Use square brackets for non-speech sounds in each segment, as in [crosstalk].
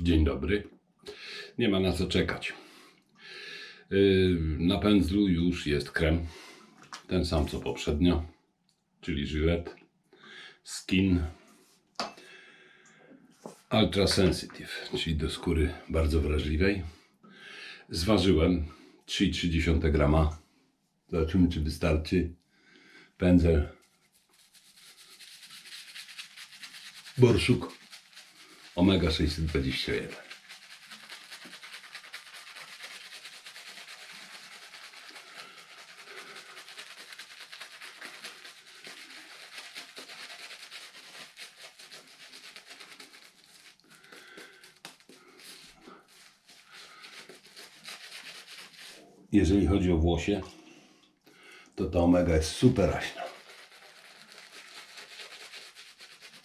Dzień dobry. Nie ma na co czekać. Yy, Na pędzlu już jest krem. Ten sam co poprzednio, czyli Gillette Skin Ultra Sensitive, czyli do skóry bardzo wrażliwej. Zważyłem 3,3 grama. Zobaczymy, czy wystarczy. Pędzel Borszuk Omega 621. Jeżeli chodzi o włosie, to ta omega jest super raśna.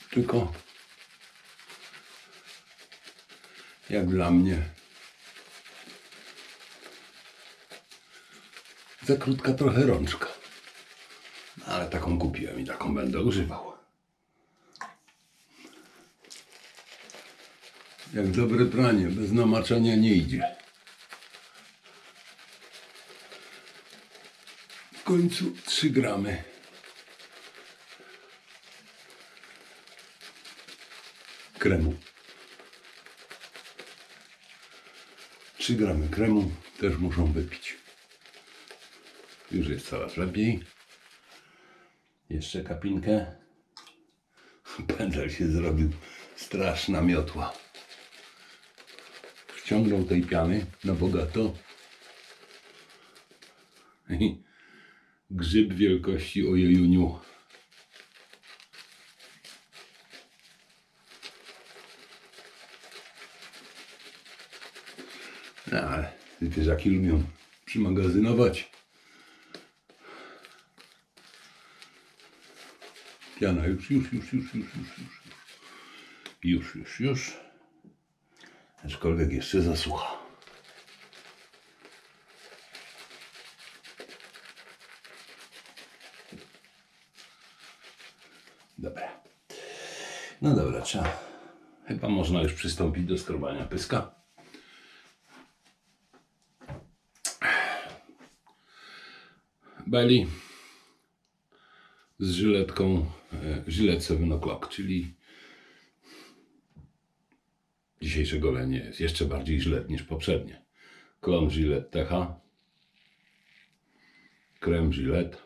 Tylko jak dla mnie za krótka trochę rączka. No, ale taką kupiłem i taką będę używał. Jak dobre pranie, bez namaczania nie idzie. W końcu 3 gramy. Kremu. 3 gramy kremu też muszą wypić. Już jest coraz lepiej. Jeszcze kapinkę. [laughs] Pędzel się zrobił straszna miotła. Wciągnął tej piany na bogato. I grzyb wielkości ojejuniu. Ale zwierzaki lubią przymagazynować. Piana już, już, już, już, już, już, już. Już, już, już. Aczkolwiek jeszcze zasucha. Dobra. No dobra, trzeba. Chyba można już przystąpić do skrobania pyska. Belly z żyletką e, Gillette 7 O'Clock, czyli dzisiejsze golenie jest jeszcze bardziej Gillette niż poprzednie. Klon Gillette TH, krem Gillette,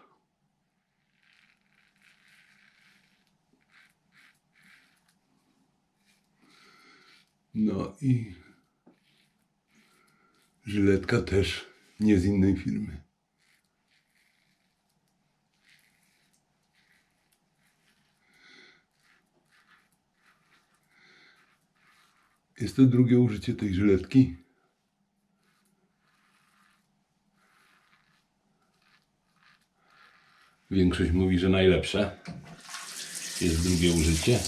No i żyletka też nie z innej firmy. Jest to drugie użycie tej żyletki. Większość mówi, że najlepsze jest drugie użycie.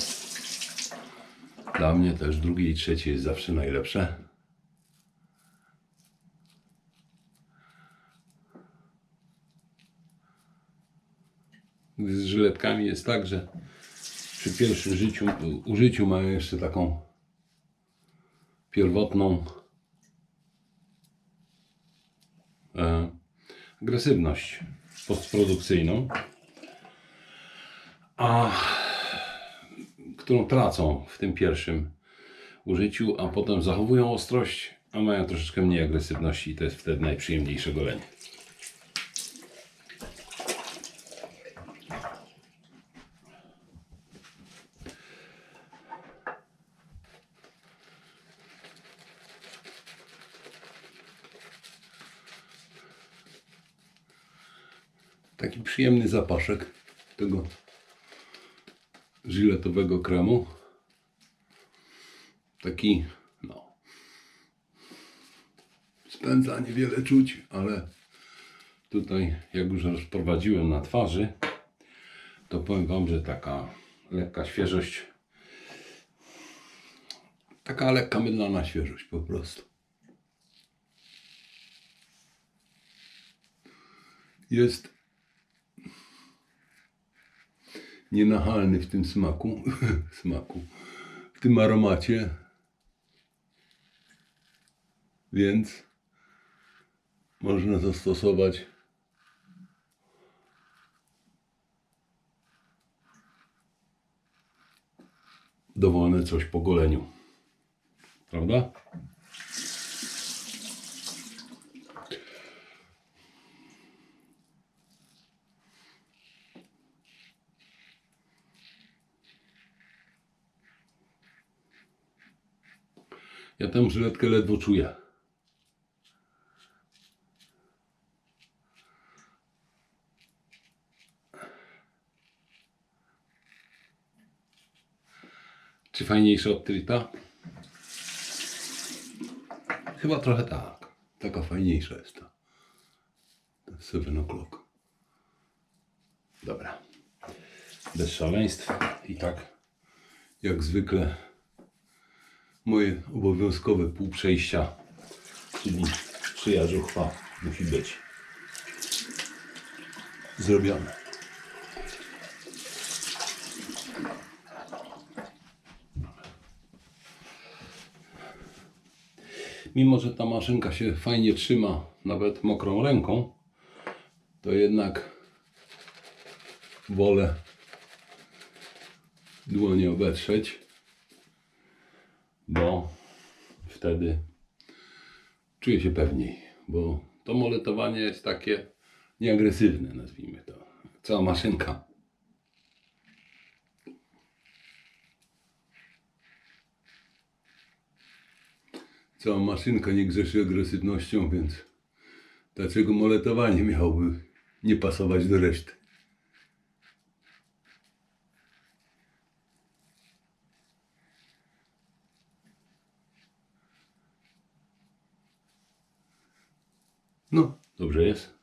Dla mnie też drugie i trzecie jest zawsze najlepsze. Z żyletkami jest tak, że przy pierwszym życiu, użyciu mają jeszcze taką pierwotną e, agresywność postprodukcyjną, a którą tracą w tym pierwszym użyciu, a potem zachowują ostrość, a mają troszeczkę mniej agresywności i to jest wtedy najprzyjemniejsze golenie. Taki przyjemny zapaszek tego żyletowego kremu. Taki, no, spędza niewiele czuć, ale tutaj, jak już rozprowadziłem na twarzy, to powiem Wam, że taka lekka świeżość, taka lekka mydlana świeżość po prostu. Jest nienachalny w tym smaku, [laughs] smaku, w tym aromacie. Więc można zastosować dowolne coś po goleniu. Prawda? Ja tę żyletkę ledwo czuję. Czy fajniejsza od Trita? Chyba trochę tak. Taka fajniejsza jest ta. Ten Seven O'Clock. Dobra. Bez szaleństw. I tak, jak zwykle, moje obowiązkowe półprzejścia, czyli szyja żuchwa musi być zrobione. Mimo, że ta maszynka się fajnie trzyma, nawet mokrą ręką, to jednak wolę dłonie obetrzeć, bo wtedy czuję się pewniej, bo to moletowanie jest takie nieagresywne, nazwijmy to. Cała maszynka. Cała maszynka nie grzeszy agresywnością, więc dlaczego moletowanie miałoby nie pasować do reszty? Dobrze jest.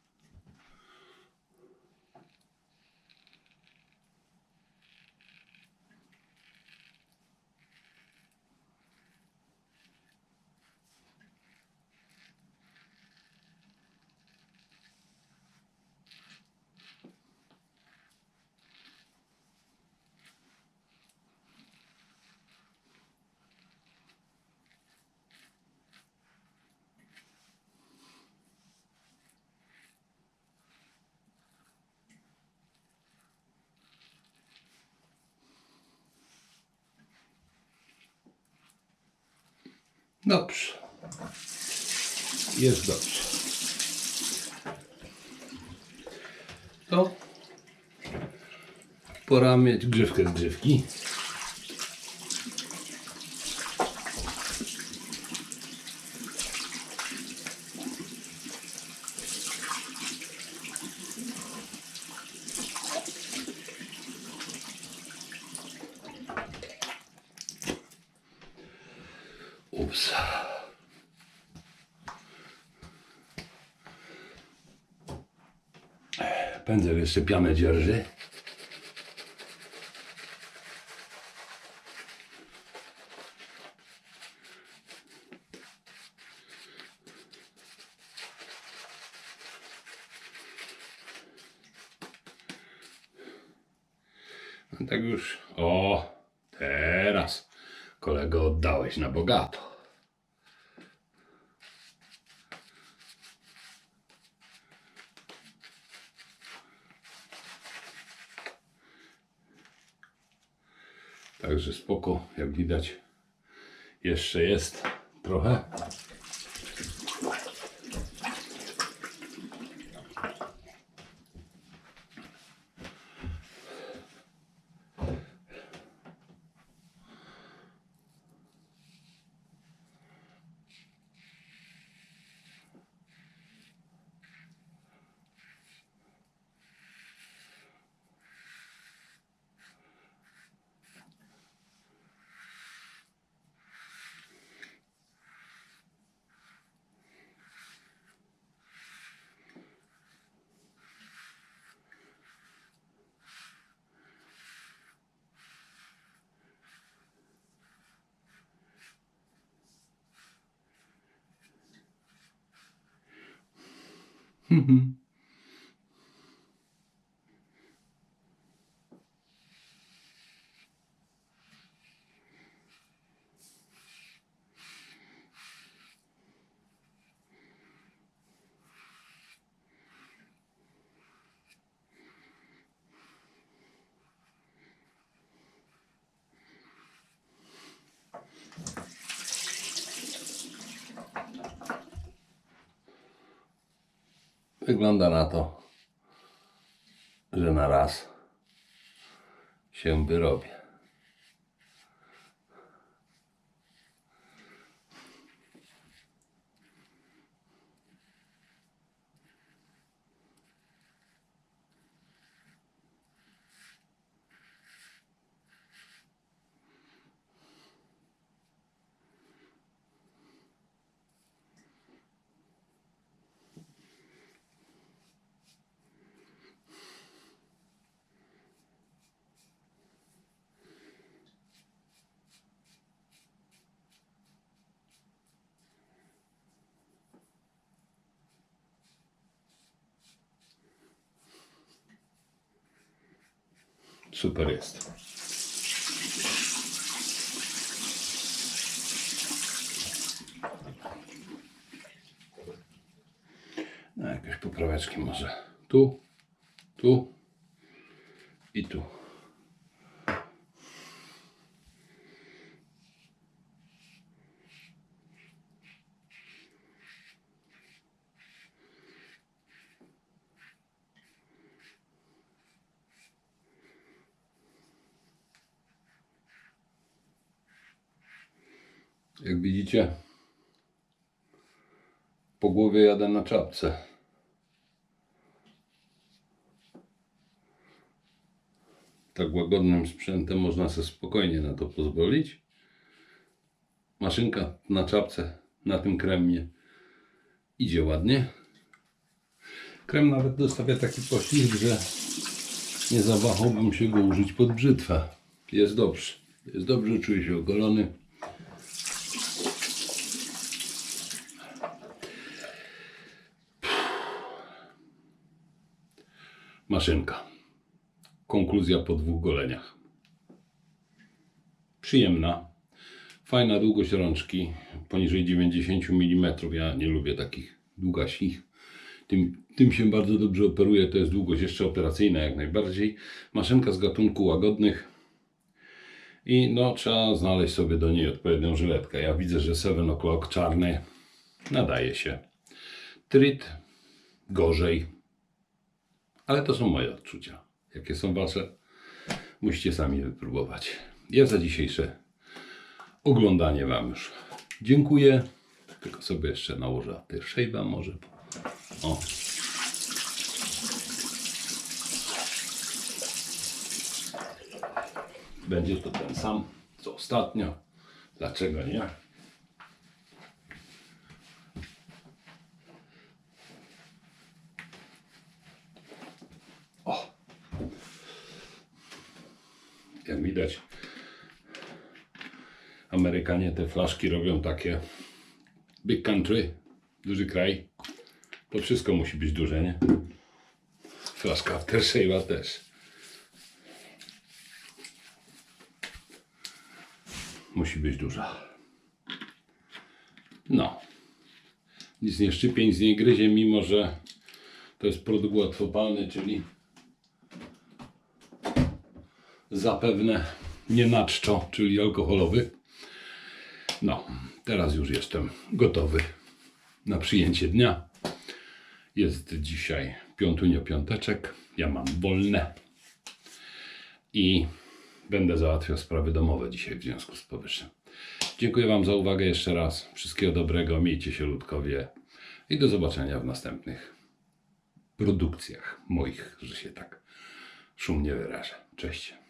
Dobrze. Jest dobrze. To pora mieć grzywkę z grzywki. Pędzel jeszcze pianę dzierży. No tak już. O, teraz kolego oddałeś na bogato. Także spoko, jak widać, jeszcze jest trochę. Mm-hmm. Wygląda na to, że na raz się wyrobię. Super jest. No, jakieś popraweczki może. Tu, tu i tu. Jak widzicie, po głowie jadę na czapce. Tak łagodnym sprzętem można sobie spokojnie na to pozwolić. Maszynka na czapce, na tym kremie idzie ładnie. Krem nawet dostawia taki poślizg, że nie zawahałbym się go użyć pod brzytwę. Jest dobrze. Jest dobrze, czuję się ogolony. Maszynka. Konkluzja po dwóch goleniach. Przyjemna. Fajna długość rączki. Poniżej 90 mm. Ja nie lubię takich długaśnych. Tym, tym się bardzo dobrze operuje. To jest długość jeszcze operacyjna jak najbardziej. Maszynka z gatunku łagodnych. I no, trzeba znaleźć sobie do niej odpowiednią żyletkę. Ja widzę, że 7 o'clock czarny nadaje się. Trit gorzej. Ale to są moje odczucia. Jakie są wasze? Musicie sami wypróbować. Ja za dzisiejsze oglądanie wam już dziękuję. Tylko sobie jeszcze nałożę shave'a może. O. Będzie to ten sam, co ostatnio. Dlaczego nie? O. Jak widać, Amerykanie te flaszki robią takie big country, duży kraj. To wszystko musi być duże, nie? Flaszka aftershave'a też. Musi być duża. No. Nic nie szczypie, nic nie gryzie, mimo że to jest produkt łatwopalny, czyli zapewne nie na czczo, czyli alkoholowy. No, teraz już jestem gotowy na przyjęcie dnia. Jest dzisiaj piątunio piąteczek. Ja mam wolne i będę załatwiał sprawy domowe dzisiaj w związku z powyższym. Dziękuję Wam za uwagę jeszcze raz. Wszystkiego dobrego, miejcie się ludkowie i do zobaczenia w następnych produkcjach moich, że się tak szumnie wyrażę. Cześć.